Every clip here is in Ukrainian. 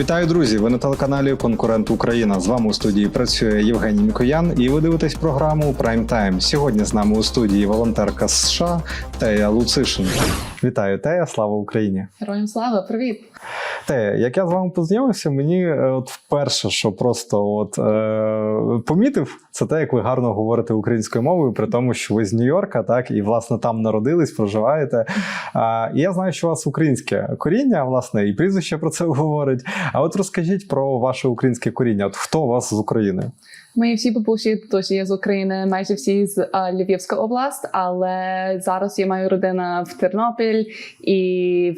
Вітаю, друзі! Ви на телеканалі Конкурент Україна. З вами у студії працює Євгеній Мікоян, і ви дивитесь програму Prime Time. Сьогодні з нами у студії волонтерка США Тея Луцишин. Вітаю, Тея! Слава Україні! Героям слава, привіт! Тея, як я з вами познайомився, мені е, от вперше, що просто от е, помітив, це те, як ви гарно говорите українською мовою, при тому, що ви з Нью-Йорка, так і власне там народились, проживаєте. А, і я знаю, що у вас українське коріння, власне, і прізвище про це говорить. А от розкажіть про ваше українське коріння. От хто у вас з України? Мої всі бабусі теж є з України, майже всі з а, Львівська область, але зараз я маю родина в Тернопіль і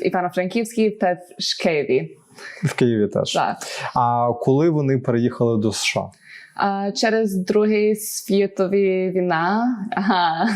в Івано-Франківській та в Києві. В Києві теж. Так. А коли вони переїхали до США? А, через Другий світові війна ага,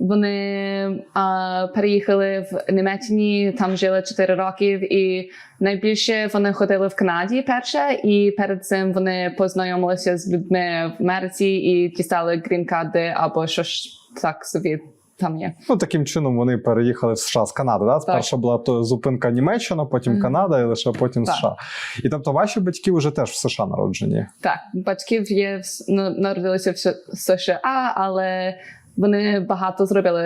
вони а, переїхали в Німеччині, там жили 4 роки, і найбільше вони ходили в Канаді перше, і перед цим вони познайомилися з людьми в Америці і дістали грін-карди або що ж так собі там є. Ну таким чином вони переїхали в США з Канади. Да? Спершу була то зупинка Німеччина, потім Мгм. Канада, і лише потім Так. США. І тобто ваші батьки вже теж в США народжені. Так, батьків є С- народилися в США, але вони багато зробили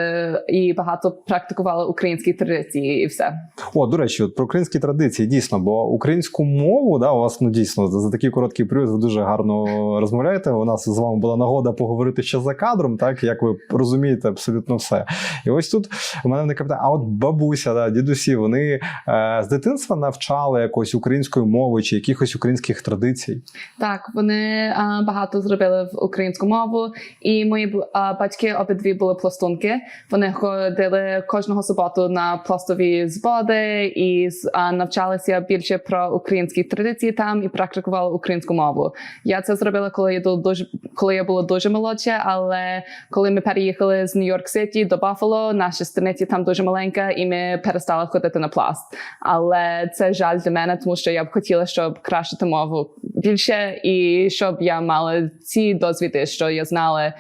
і багато практикували українські традиції, і все. О, до речі, от про українські традиції дійсно, бо українську мову, да, у вас ну дійсно за, такий короткий період ви дуже гарно розмовляєте. У нас з вами була нагода поговорити ще за кадром, так як ви розумієте абсолютно все. І ось тут у мене виникає питання, а от бабуся, да, дідусі, вони е, з дитинства навчали якоїсь української мови чи якихось українських традицій. Так, вони а, багато зробили в українську мову, і мої а, батьки обидві були пластунки. Вони ходили кожного суботу на пластові збори і навчалися більше про українські традиції там і практикували українську мову. Я це зробила, коли я дуже коли я була дуже молодша, але коли ми переїхали з Нью-Йорк Сіті до Баффало, наша станиця там дуже маленька, і ми перестали ходити на пласт. Але це жаль для мене, тому що я б хотіла, щоб кращити мову більше, і щоб я мала ці досвіди, що я знала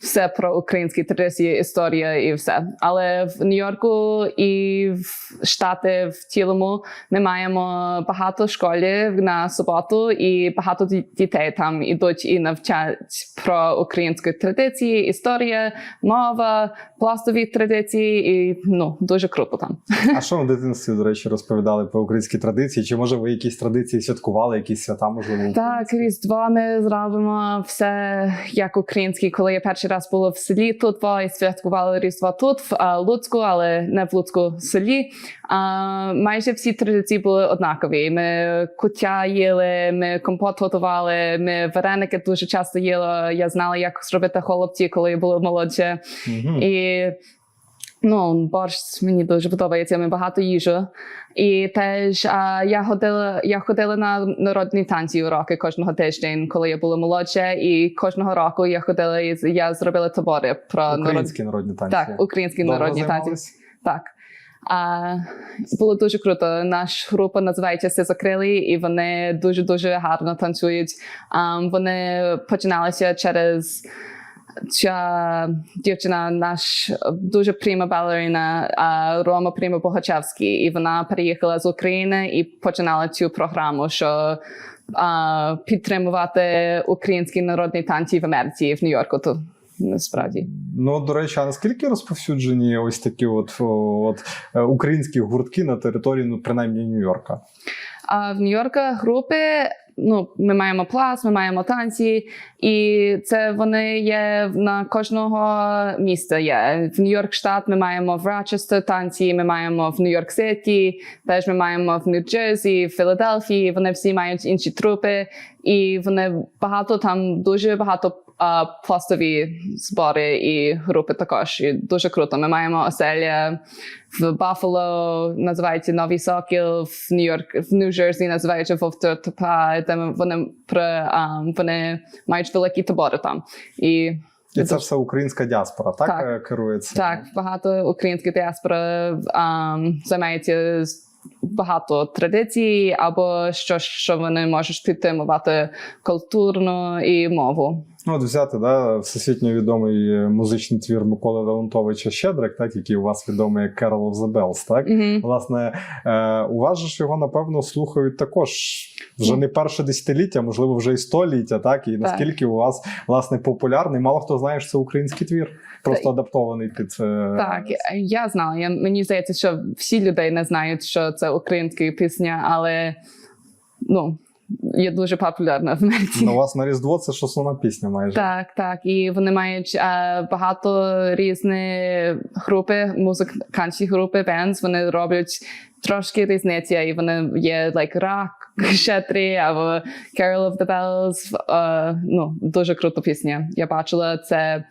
все про українські традиції, історія і все. Але в Нью-Йорку і в Штати в цілому ми маємо багато школів на суботу, і багато дітей там ідуть і навчають про українські традиції, історія, мова, пластові традиції, і ну дуже круто там. А що в дитинстві, до речі, розповідали про українські традиції? Чи може ви якісь традиції святкували, якісь свята можливо? Так, Різдво ми зробимо все як українські. Коли я перший раз було в селі тут, і святкували Різдво тут, в Луцьку, але не в Луцьку селі. А, майже всі традиції були однакові. Ми куття їли, ми компот готували, ми вареники дуже часто їли. Я знала, як зробити холопці, коли я була молодша. Мгм. І ну, борщ мені дуже подобається. Ми багато їжу. І теж а, я ходила, я ходила на народні танці уроки кожного тиждень, коли я була молодша. І кожного року я ходила і я зробила табори про народ... Українські народні танці. так, українські Довго народні танці. Так. А, було дуже круто. Наша група називається Сизокрилі, і вони дуже дуже гарно танцюють. А, вони починалися через ця дівчина, наш дуже прима балерина а, Рома Прима Богачевський, і вона переїхала з України і починала цю програму, що а, підтримувати українські народні танці в Америці в Нью-Йорку. То насправді. Ну, до речі, а наскільки розповсюджені ось такі от, от е, українські гуртки на території, ну, принаймні Нью-Йорка? А в Нью-Йорка групи. Ну, ми маємо плас, ми маємо танці, і це вони є на кожного міста. Є в Нью-Йорк штат. Ми маємо в Рачестер танці. Ми маємо в Нью-Йорк Сіті, теж ми маємо в Нью-Джерсі, в Філадельфії. Вони всі мають інші трупи, і вони багато там дуже багато а, пластові збори і групи також. І дуже круто. Ми маємо оселя в Баффало, називається Новий Сокіл, в Нью-Йорк, в Нью-Джерсі називається Вовтопа, де вони при а, вони мають великі табори там. І І це все українська діаспора, так, Так. е, керується? так, багато українських діаспора займається багато традицій, або що, що вони можуть підтримувати культурну і мову. Ну, от взяти да, всесвітньо відомий е, музичний твір Миколи Леонтовича Щедрик, так, який у вас відомий як Carol of the Bells, так? Мгм. Власне, е, у вас ж його, напевно, слухають також вже не перше десятиліття, можливо, вже і століття, так? І наскільки у вас, власне, популярний. Мало хто знає, що це український твір, просто адаптований під. е, Так, я знала. Я, мені здається, що всі людей не знають, що це українська пісня, але ну, є дуже популярна в Америці. Ну, у вас на Різдво це ж основна пісня майже. Так, так. І вони мають е, багато різних групи, музикантські групи, bands, Вони роблять трошки різниці, і вони є like rock, щедрі, або Carol of the Bells. Е, ну, дуже крута пісня. Я бачила це.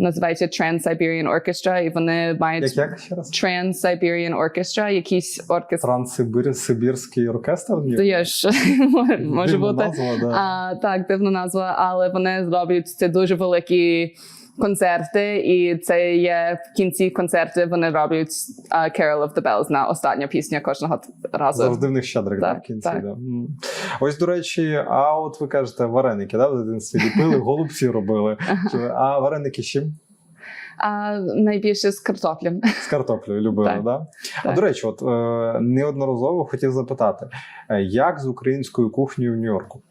Називається Trans-Siberian Orchestra, і вони мають Як як? Trans-Siberian Orchestra, якийсь оркестр. Транссибірський оркестр? Ні? ж може бути. назва, да. А, так, дивна назва, але вони зроблять це дуже великі концерти, і це є в кінці концерту. Вони роблять а, Carol of the Bells на остання пісня кожного разу. Завжди в них щедрик Так, в кінці. так. Да. Ось, до речі, а от ви кажете, вареники, да, в дитинстві ліпили, голубці робили. А вареники з чим? А найбільше з картоплем. З картоплею любили, Так, да? А до речі, от е, неодноразово хотів запитати, е, як з українською кухнею в Нью-Йорку?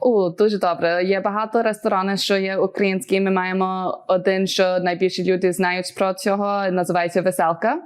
О, дуже добре. Є багато ресторанів, що є українські. Ми маємо один, що найбільше люди знають про цього. Називається Веселка.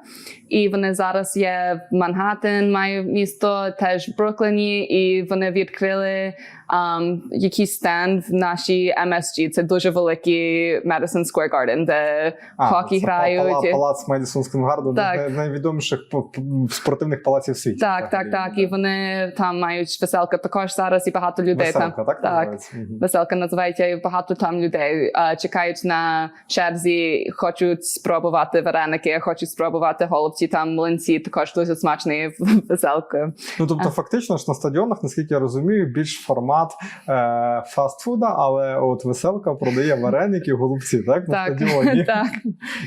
І вони зараз є в Манхаттен, має місто, теж в Брукліні, і вони відкрили um, якийсь стенд в нашій MSG. Це дуже великий Madison Square Garden, де хокі це грають. пала- Палац Медісон Сквер Так. найвідоміших по- по- спортивних палаців в світі. Так, так, так. І вони там мають веселка також зараз, і багато людей Веселка, там. так, так. Веселка називається і багато там людей чекають на черзі, хочуть спробувати вареники, хочуть спробувати голубці, там млинці також дуже смачні в веселку. Ну тобто, фактично ж на стадіонах, наскільки я розумію, більш формат е, фастфуда, але от веселка продає вареники, голубці, так? На Так, стадіоні. так,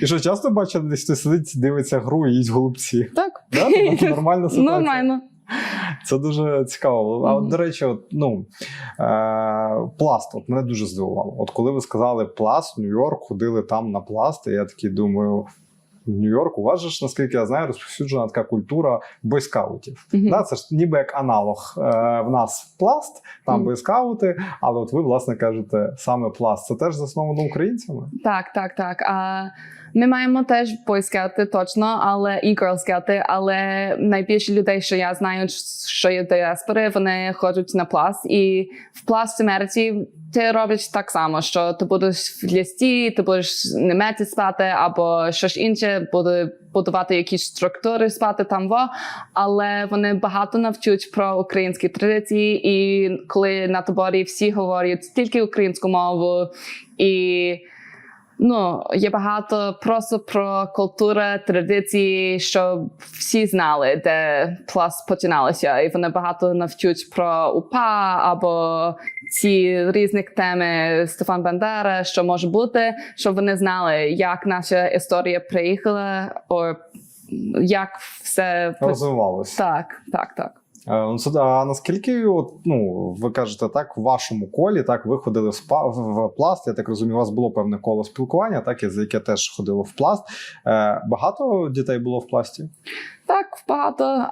І що часто бачите, десь хтось сидить, дивиться гру і їсть голубці. так. Да? Це Нормальна ситуація. Нормально. Це дуже цікаво. А от, до речі, от, ну, е, пласт, от мене дуже здивувало. От коли ви сказали пласт, Нью-Йорк ходили там на пласт, і я такий думаю. Нью-Йорк у вас же ж, наскільки я знаю, розповсюджена така культура бойскаутів. Мгм. Да, це ж ніби як аналог. Е, в нас пласт, там Мгм. бойскаути, але от ви, власне, кажете, саме пласт. Це теж засновано українцями? Так, так, так. А, ми маємо теж бойскаути точно, але і герлскаути, але найбільше людей, що я знаю, що є діаспори, вони ходять на пласт. І в пласт Америці ти робиш так само, що ти будеш в лісті, ти будеш не мети спати, або щось інше, буде будувати якісь структури спати там во. Але вони багато навчуть про українські традиції, і коли на таборі всі говорять тільки українську мову і. Ну, є багато просто про культуру, традиції, що всі знали, де пласт починалося, і вони багато навчуть про УПА або ці різні теми Стефан Бандера, що може бути, щоб вони знали, як наша історія приїхала, о, як все Розвивалося. так, так, так. Е, Ну, а наскільки, от, ну, ви кажете, так, в вашому колі, так, ви ходили в, спа, в, пласт, я так розумію, у вас було певне коло спілкування, так, і за яке теж ходило в пласт. Е, багато дітей було в пласті? Так, багато.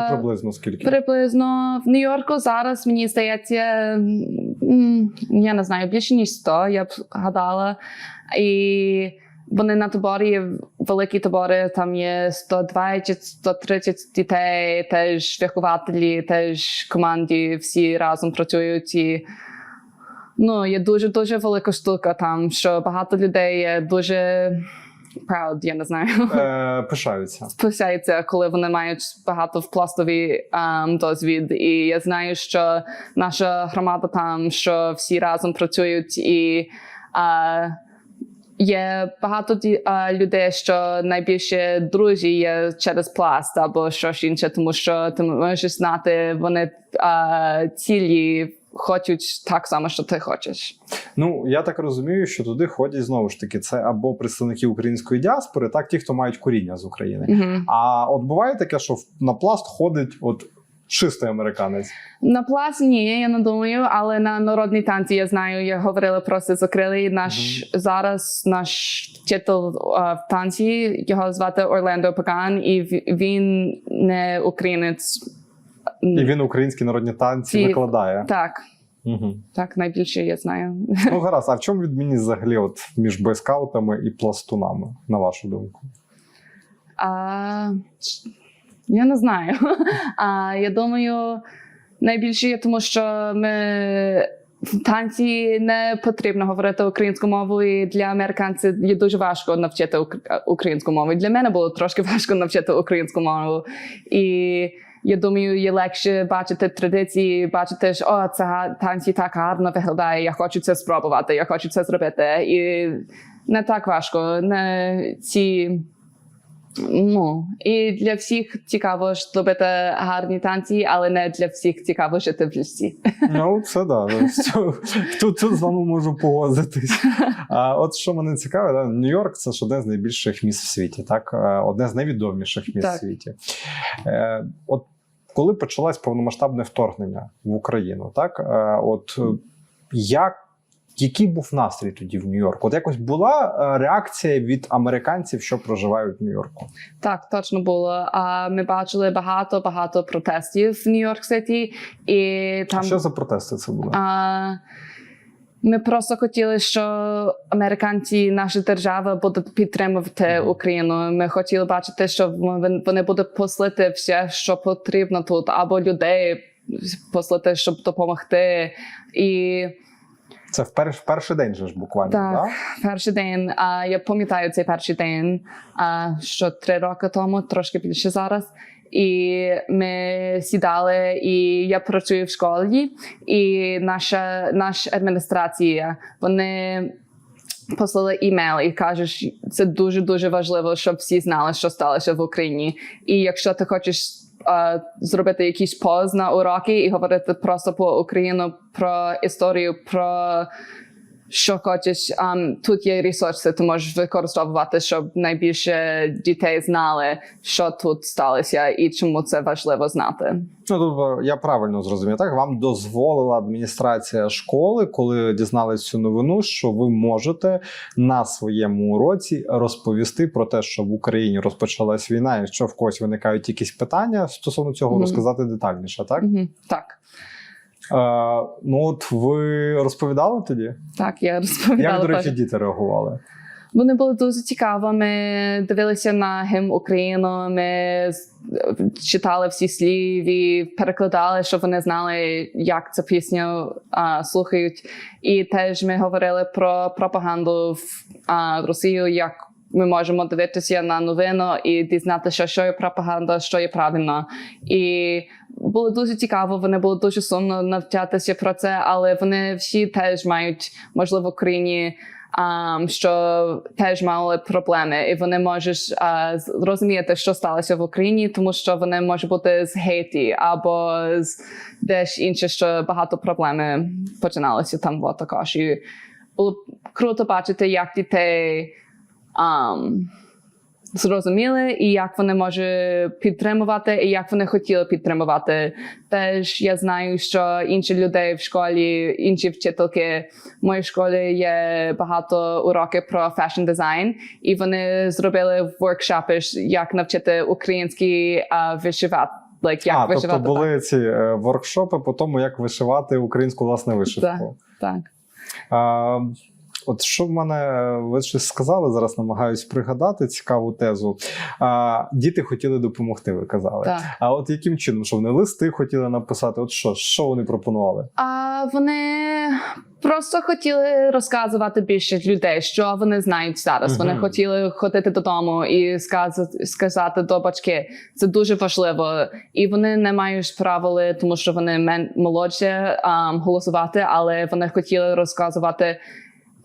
Ну, приблизно скільки? Приблизно в Нью-Йорку зараз мені здається, я не знаю, більше ніж 100, я б гадала. І вони на таборі, великі табори, там є 120-130 дітей, теж вихователі, теж команді, всі разом працюють. І, ну, є дуже-дуже велика штука там, що багато людей є дуже proud, я не знаю Е, пишаються. списається, коли вони мають багато в пластові ем, досвід. І я знаю, що наша громада там, що всі разом працюють, і е, є багато людей, що найбільше друзі є через пласт або щось інше, тому що ти можеш знати, вони е, цілі хочуть так само, що ти хочеш. Ну, я так розумію, що туди ходять знову ж таки, це або представники української діаспори, так, ті, хто мають коріння з України. Мгм. А от буває таке, що на пласт ходить от чистий американець. На плаці ні, я не думаю, але на народній танці я знаю, я говорила просто з Окрили. Наш зараз наш а, в танці, його звати Орландо Паган, і він не українець. І він українські народні танці Ці- викладає. Так, Угу. так, найбільше я знаю. Ну гаразд, а в чому відмінність взагалі от між бойскаутами і пластунами, на вашу думку? А, я не знаю. А, я думаю, найбільше є тому, що ми в танці не потрібно говорити українську мову, і для американців є дуже важко навчити українську мову. Для мене було трошки важко навчити українську мову. І я думаю, є легше бачити традиції, бачити, що о, це танці так гарно виглядає. Я хочу це спробувати, я хочу це зробити. І не так важко. Не ці Ну і для всіх цікаво ж робити гарні танці, але не для всіх цікаво жити в лісі. Ну, це да. Тут, тут з вами можу погодитись. А от що мене цікаве, да, Нью-Йорк це ж одне з найбільших міст в світі, так? Одне з найвідоміших міст в світі. Е, от коли почалось повномасштабне вторгнення в Україну, так? От як. Який був настрій тоді в Нью-Йорку? От якось була е, реакція від американців, що проживають в Нью-Йорку? Так, точно було. А ми бачили багато багато протестів в Нью-Йорк Сіті, і там Що за протести це були? а, ми просто хотіли, що американці, наша держава, будуть підтримувати. Україну. Ми хотіли бачити, що вон- вони будуть послати все, що потрібно тут, або людей послати, щоб допомогти. І Це в, пер, в перший день же ж буквально, Так. да? перший день, а я пам'ятаю цей перший день, а що три роки тому, трошки більше зараз. І ми сідали, і я працюю в школі, і наша наша адміністрація вони послали імейл і кажуть, що це дуже дуже важливо, щоб всі знали, що сталося в Україні. І якщо ти хочеш е, зробити якийсь поз на уроки і говорити просто по Україну про історію, про що хочеш, ам, тут є ресурси, ти можеш використовувати, щоб найбільше дітей знали, що тут сталося і чому це важливо знати. Ну, тобто, я правильно зрозумів. Так, вам дозволила адміністрація школи, коли дізналися цю новину, що ви можете на своєму уроці розповісти про те, що в Україні розпочалась війна, і що в когось виникають якісь питання стосовно цього, Мгм. розказати детальніше, так? Мгм. Так, Е, ну от ви розповідали тоді? так, я розповідала. Як, до речі, діти реагували? Вони були дуже цікаво. Ми дивилися на гімн Україну. Ми читали всі слів і перекладали, щоб вони знали, як цю пісню а, слухають. І теж ми говорили про пропаганду в а, Росію, як ми можемо дивитися на новину і дізнатися, що є пропаганда, що є правильно. І було дуже цікаво. Вони були дуже сумно навчатися про це, але вони всі теж мають, можливо, в Україні um, що теж мали проблеми, і вони можуть uh, зрозуміти, що сталося в Україні, тому що вони можуть бути з Гейті або з десь інше, що багато проблеми починалися там було також. І було круто бачити, як дітей um, зрозуміли, і як вони можуть підтримувати, і як вони хотіли підтримувати. Теж я знаю, що інші людей в школі, інші вчительки в моїй школі є багато уроків про фешн дизайн, і вони зробили воркшопи, як навчити українські а, вишивати. Like, як а, вишивати тобто були ці е, воркшопи по тому, як вишивати українську власне вишивку. так. А, от що в мене ви щось сказали, зараз намагаюсь пригадати цікаву тезу. А, діти хотіли допомогти, ви казали. так. А от яким чином? Що вони листи хотіли написати? От що, що вони пропонували? А вони просто хотіли розказувати більше людей, що вони знають зараз. Вони хотіли ходити додому і сказати, сказати до батьки. Це дуже важливо. І вони не мають правили, тому що вони мен молодші ам, голосувати, але вони хотіли розказувати.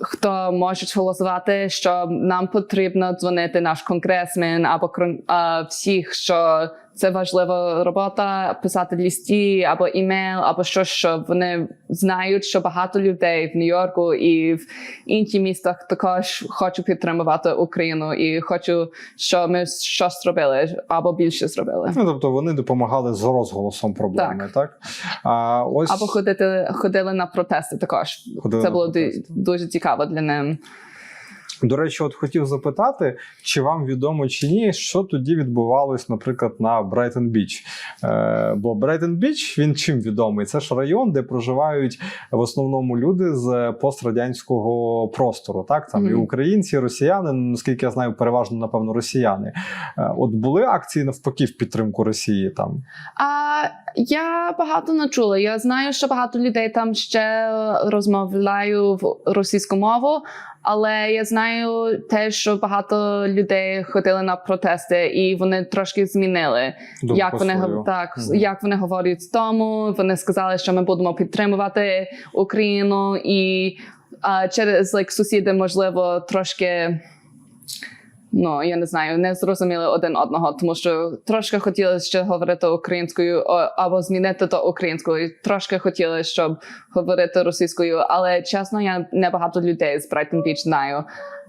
Хто може голосувати, що нам потрібно дзвонити наш конгресмен або а, всіх, що це важлива робота писати листі або імейл, або щось, що вони знають, що багато людей в Нью-Йорку і в інших містах також хочуть підтримувати Україну і хочу, щоб ми щось зробили або більше зробили. Ну, тобто вони допомагали з розголосом проблеми, так? А, ось... Або ходити ходили на протести також. Ходили це було протести. дуже цікаво для них. До речі, от хотів запитати, чи вам відомо чи ні, що тоді відбувалось, наприклад, на Брайтон Біч. Е, бо Брайтон Біч він чим відомий? Це ж район, де проживають в основному люди з пострадянського простору. Так там і українці, і росіяни, наскільки я знаю, переважно напевно росіяни. Е, от були акції навпаки в підтримку Росії там. А я багато не чула. Я знаю, що багато людей там ще розмовляють в російську мову, але я знаю те, що багато людей ходили на протести, і вони трошки змінили. Думку як вони так, Мгм. як вони говорять з тому. Вони сказали, що ми будемо підтримувати Україну, і а, через like, сусіди, можливо, трошки. Ну, я не знаю, не зрозуміли один одного, тому що трошки хотіли ще говорити українською або змінити до української. Трошки хотіли, щоб говорити російською, але чесно, я не багато людей з Брайтон Біч знаю.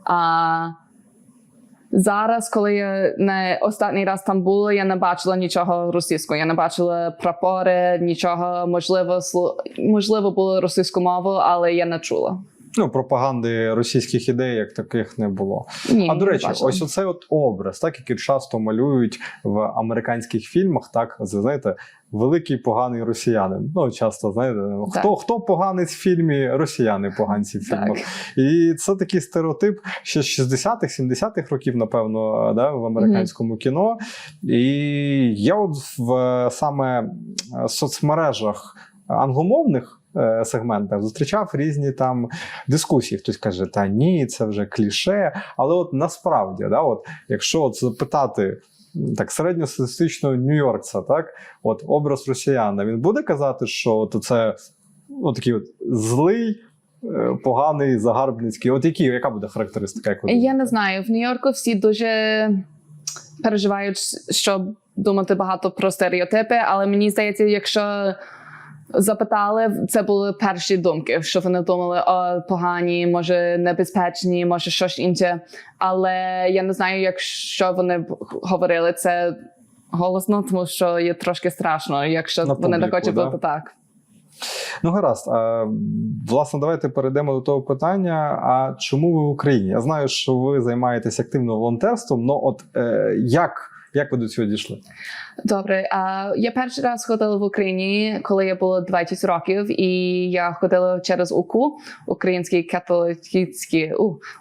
А зараз, коли я не останній раз там була, я не бачила нічого російського. Я не бачила прапори, нічого можливо, можливо було російську мову, але я не чула. Ну, пропаганди російських ідей як таких не було. Ні, А до речі, бачила. ось оцей от образ, так який часто малюють в американських фільмах, так знаєте, великий поганий росіянин. Ну часто знаєте, хто хто поганець в фільмі, росіяни поганці в фільмах. Так. І це такий стереотип ще з 60-х, 70-х років, напевно, да, в американському кіно. І я от в саме е, соцмережах англомовних. Е, Сегментах зустрічав різні там дискусії. Хтось каже, та ні, це вже кліше. Але от насправді, да, от, якщо от запитати так середньостатистичного нью-йоркця, так, от образ росіяна, він буде казати, що от це от такий от злий, е, поганий, загарбницький. От які, яка буде характеристика? Як Я не знаю. В Нью-Йорку всі дуже переживають, щоб думати багато про стереотипи, але мені здається, якщо запитали, це були перші думки, що вони думали, о, погані, може небезпечні, може щось інше. Але я не знаю, якщо вони говорили це голосно, тому що є трошки страшно, якщо На вони не хочуть да? бути так. Ну, гаразд. А, власне, давайте перейдемо до того питання: а чому ви в Україні? Я знаю, що ви займаєтесь активно волонтерством, але от е, як, як ви до цього дійшли? Добре, а я перший раз ходила в Україні, коли я було 20 років, і я ходила через УКУ, Український католицький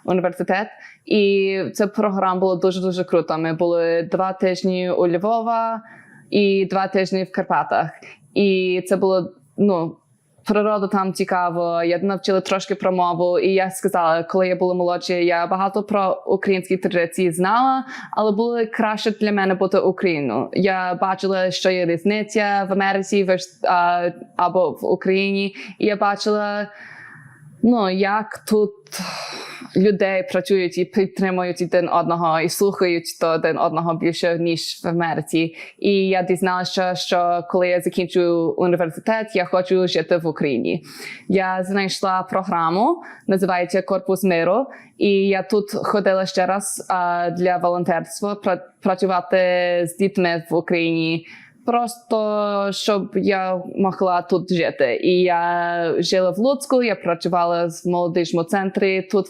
університет. І ця програма була дуже дуже круто. Ми були два тижні у Львова і два тижні в Карпатах. І це було ну. Природа там цікаво, я навчила трошки про мову, і я сказала, коли я була молодша, я багато про українські традиції знала, але було краще для мене бути Україною. Я бачила, що є різниця в Америці або в Україні, і я бачила, ну як тут людей працюють і підтримують один одного і слухають до один одного більше ніж в Америці. І я дізналася, що коли я закінчу університет, я хочу жити в Україні. Я знайшла програму, називається Корпус миру. І я тут ходила ще раз для волонтерства пра- працювати з дітьми в Україні. Просто щоб я могла тут жити. І я жила в Луцьку, я працювала в молодіжному центрі тут.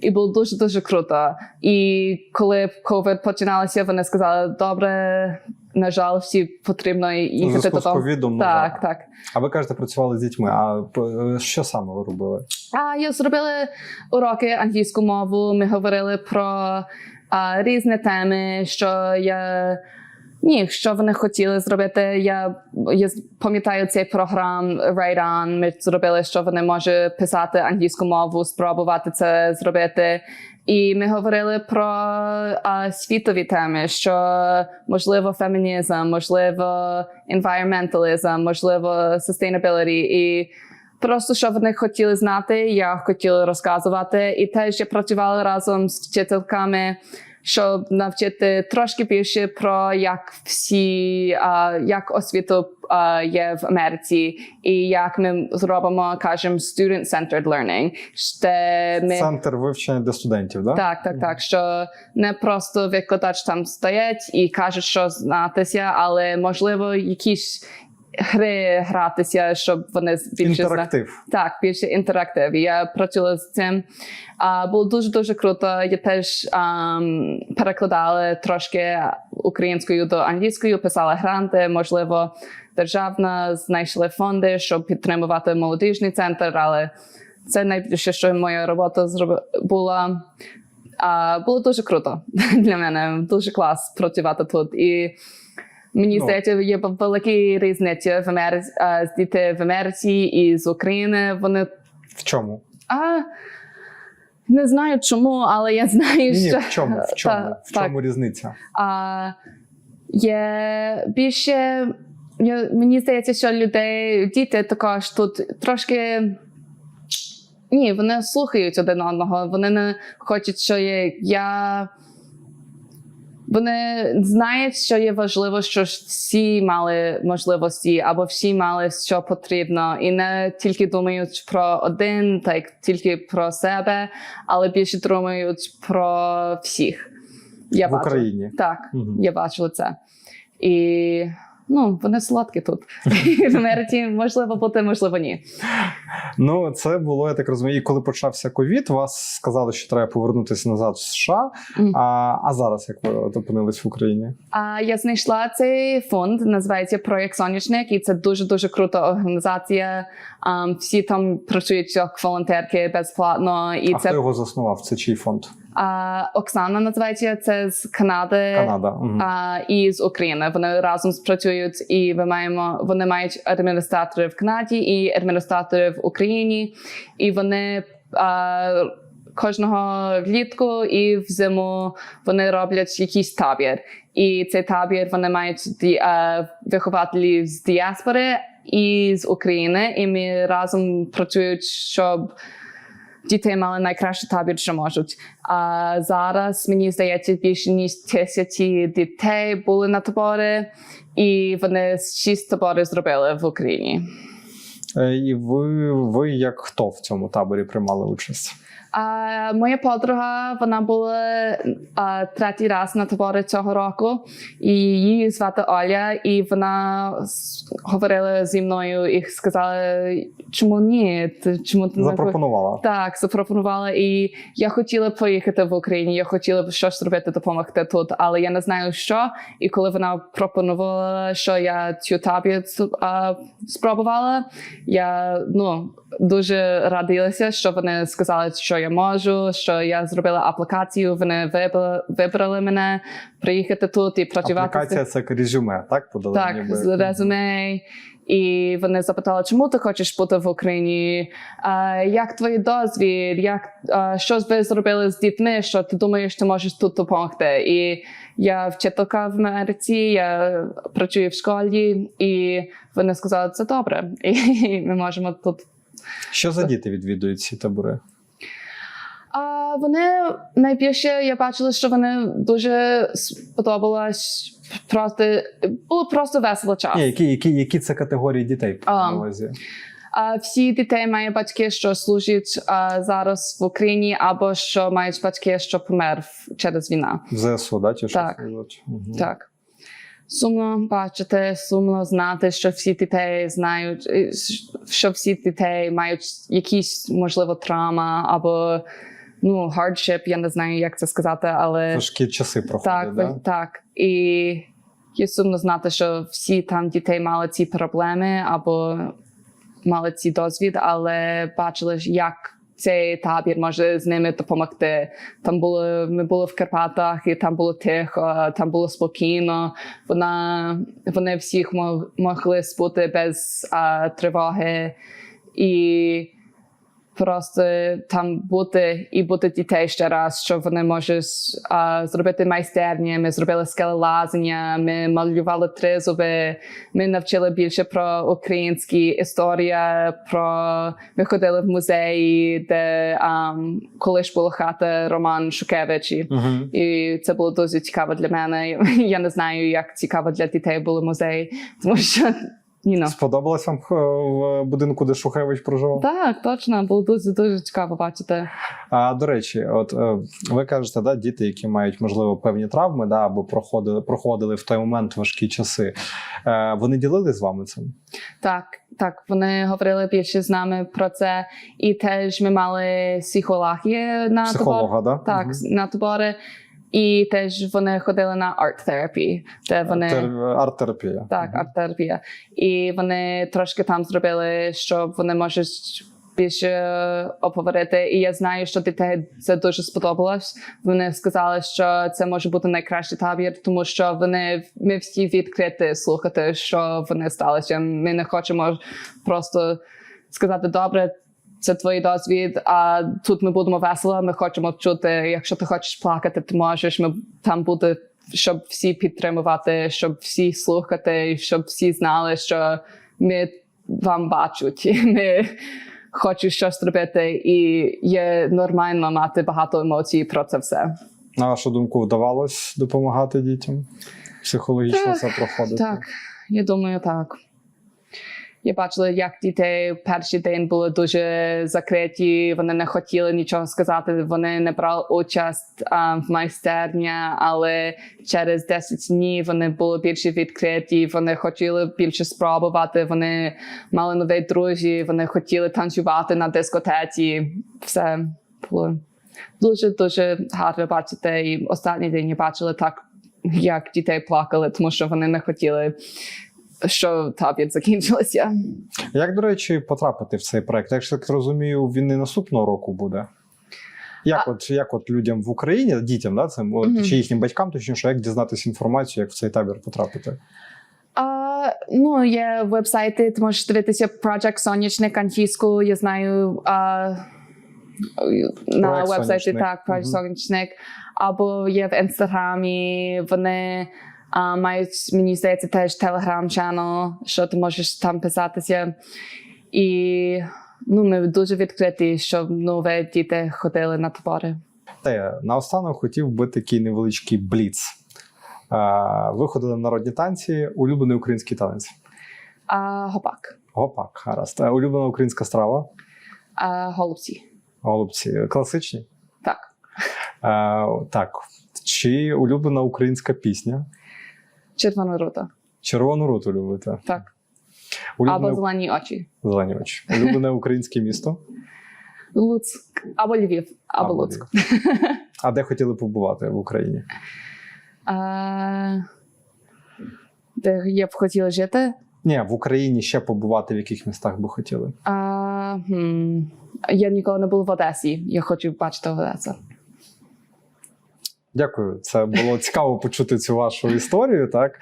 І було дуже дуже круто. І коли ковід починалося, вони сказали: добре, на жаль, всі потрібно їхати з додому. Так, так. А ви кажете, працювали з дітьми. А що саме ви робили? А я зробила уроки англійську мову. Ми говорили про а, різні теми, що я. Ні, що вони хотіли зробити. Я, я пам'ятаю цей програм Right On. Ми зробили, що вони можуть писати англійську мову, спробувати це зробити. І ми говорили про а, світові теми, що можливо фемінізм, можливо environmentalism, можливо sustainability. І Просто що вони хотіли знати, я хотіла розказувати. І теж я працювала разом з вчительками щоб навчити трошки більше про як всі а, як освіту а, є в Америці, і як ми зробимо, кажемо, student-centered learning. Де ми Центр вивчення для студентів, да? так, так, так. Що не просто викладач там стоять і каже, що знатися, але можливо якісь гри гратися, щоб вони більше зна- Інтерактив. так, більше інтерактив. Я працювала з цим. А, було дуже дуже круто. Я теж ам, перекладала трошки українською до англійської, писала гранти, можливо, державна, знайшли фонди, щоб підтримувати молодіжний центр, але це найбільше, що моя робота зроби- була. А, було дуже круто для мене, дуже клас працювати тут. І мені Ну. здається, є великі різниці в Америці з дітей в Америці і з України. Вони В чому? а, не знаю чому, але я знаю, Ні, ні, що в чому? В чому? Та- в так. різниця? а, є більше. Я, мені здається, що людей, діти також тут трошки. Ні, вони слухають один одного. Вони не хочуть, що є. Я. Вони знають, що є важливо, що всі мали можливості, або всі мали що потрібно, і не тільки думають про один, так тільки про себе, але більше думають про всіх. Я В бачу. Україні. Так, угу. я бачила це. І ну, вони солодкі тут. В Америці можливо бути, можливо, ні. Ну, це було, я так розумію, і коли почався ковід, вас сказали, що треба повернутися назад в США. А, а зараз як ви опинились в Україні? А я знайшла цей фонд, називається Проєкт Сонячник, і це дуже дуже крута організація. Всі там працюють як волонтерки безплатно. І а це хто його заснував? Це чий фонд? А, Оксана називається це з Канади. Канада. А, і з України. Вони разом спрацюють, і ми маємо вони мають адміністратори в Канаді і адміністратори в Україні, і вони а, кожного влітку і взиму вони роблять якийсь табір. І цей табір вони мають ді, а, вихователі з діаспори і з України, і ми разом працюють, щоб дітей мали найкращий табір, що можуть. А зараз мені здається, більше ніж тисячі дітей були на табори, і вони шість таборів зробили в Україні. Е, І ви, ви як хто в цьому таборі приймали участь? А моя подруга вона була а, третій раз на таборі цього року, і її звати Оля, і вона говорила зі мною і сказала, чому ні? Чому ти не Запропонувала. Так, запропонувала, і я хотіла поїхати в Україні. Я хотіла б щось зробити, допомогти тут, але я не знаю що. І коли вона пропонувала, що я цю табір спробувала, я ну дуже радилася, що вони сказали, що я можу, що я зробила аплікацію. Вони вибрали, вибрали мене приїхати тут і працювати. Аплікація це резюме, так? Подали так, ніби? резюме. І вони запитали, чому ти хочеш бути в Україні? А, як твій досвід? Як а, що ви зробили з дітьми? Що ти думаєш, ти можеш тут допомогти? І я вчителька в Америці, я працюю в школі, і вони сказали, це добре, і ми можемо тут. Що за діти відвідують ці табори? А вони найбільше я бачила, що вони дуже сподобалось. Просто було просто весело час. Ні, які, які, які це категорії дітей А. на увазі? А всі дітей мають батьки, що служать а, зараз в Україні, або що мають батьки, що помер через війна. В ЗСУ, да? Що Так. Мгм. Так. Сумно бачити, сумно знати, що всі дітей знають, що всі дітей мають якісь, можливо, травма або ну, hardship, я не знаю, як це сказати, але Важкі часи проходять, так, да? так. І є сумно знати, що всі там дітей мали ці проблеми або мали ці досвід, але бачили, як цей табір може з ними допомогти. Там було ми були в Карпатах, і там було тихо, там було спокійно. Вона вони всіх мог, могли спути без а, тривоги. І просто там бути і бути дітей ще раз, що вони можуть а, зробити майстерні. Ми зробили скелелазання, ми малювали тризуби, ми навчили більше про українські історія, про ми ходили в музеї, де а, колись була хата Роман Шукевич. І Угу. і це було дуже цікаво для мене. Я не знаю, як цікаво для дітей були музеї, тому що know. Сподобалось вам е, в будинку, де Шухевич проживав? так, точно було дуже дуже цікаво бачити. А до речі, от е, ви кажете, да, діти, які мають можливо певні травми, да, або проходили, проходили в той момент важкі часи. Е, вони ділили з вами цим? Так, так, вони говорили більше з нами про це, і теж ми мали психологію на Психолога, да? Так, Мгм. на табори. І теж вони ходили на арт therapy, де вони арт-терапія. Так, арт-терапія. І вони трошки там зробили, щоб вони можуть більше оповерити. І я знаю, що дітей це дуже сподобалось. Вони сказали, що це може бути найкращий табір, тому що вони ми всі відкриті слухати, що вони сталося. Ми не хочемо просто сказати добре. Це твій досвід, а тут ми будемо весело. Ми хочемо чути. Якщо ти хочеш плакати, ти можеш. Ми там буде щоб всі підтримувати, щоб всі слухати, щоб всі знали, що ми вам бачать, ми хочуть щось робити, і є нормально мати багато емоцій про це все. На вашу думку, вдавалось допомагати дітям? Психологічно Так, це проходити? Так, я думаю, так. Я бачила, як дітей перший день були дуже закриті, вони не хотіли нічого сказати, вони не брали участь а, в майстерні, але через 10 днів вони були більше відкриті, вони хотіли більше спробувати, вони мали нові друзі, вони хотіли танцювати на дискотеці. Все було дуже дуже гарно бачити. І останній день я бачила так, як дітей плакали, тому що вони не хотіли, що табір закінчилося. Як, до речі, потрапити в цей проект? Якщо так розумію, він не наступного року буде. Як, от, як от людям в Україні, дітям, да, це, Мгм. чи їхнім батькам, точніше, як дізнатися інформацію, як в цей табір потрапити? А, ну, є вебсайти, ти можеш дивитися Project Сонячник англійською, я знаю. А, на Проект вебсайті «Сонячник». так, Project Мгм. Сонячник. Або є в інстаграмі, вони а, мають, мені здається, теж телеграм-чанел, що ти можеш там писатися. І ну, ми дуже відкриті, щоб нові діти ходили на табори. Та я наостанок хотів би такий невеличкий бліц. А, ви ходили на народні танці, улюблений український танець. А гопак, Гопак, гаразд. А, Улюблена українська страва. а голубці. Голубці класичні. Так. А, так. Чи улюблена українська пісня? Червона рута. Червону руту любите. Так. Улюблене Або зелені очі. зелені очі. Улюблене українське місто. Луцьк або Львів, або, Або Луцьк. А де хотіли побувати в Україні? А, де я б хотіла жити? Ні, в Україні ще побувати, в яких містах би хотіли. А, хм, я ніколи не була в Одесі. Я хочу бачити Одесу. Дякую. Це було цікаво почути цю вашу історію. Так е,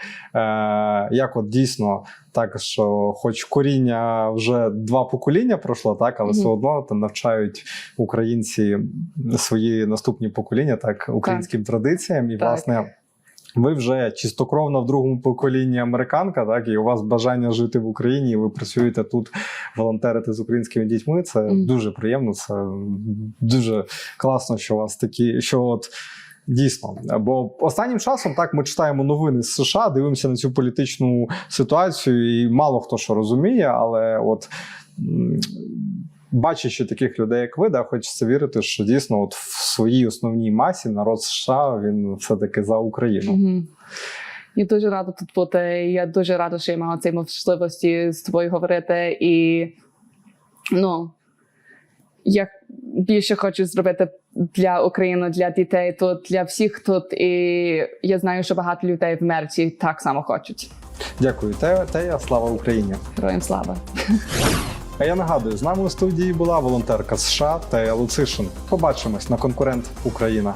як от дійсно так, що, хоч коріння вже два покоління пройшло, так, але Мгм. все одно там навчають українці свої наступні покоління, так, українським традиціям. І Так. власне. Ви вже чистокровна в другому поколінні американка, так і у вас бажання жити в Україні. і Ви працюєте тут, волонтерите з українськими дітьми. Це Мгм. дуже приємно. Це дуже класно, що у вас такі, що от Дійсно, бо останнім часом так ми читаємо новини з США, дивимося на цю політичну ситуацію, і мало хто що розуміє, але от бачачи таких людей, як ви, да, хочеться вірити, що дійсно, от в своїй основній масі народ США він все-таки за Україну. Угу. Я дуже рада тут бути. Я дуже рада, що я мала ці можливості з тобою говорити. І ну, я більше хочу зробити для України, для дітей тут, для всіх тут. І я знаю, що багато людей в Америці так само хочуть. Дякую, Тея, Тея, слава Україні! Героям слава! А я нагадую, з нами у студії була волонтерка США Тея Луцишин. Побачимось на конкурент Україна.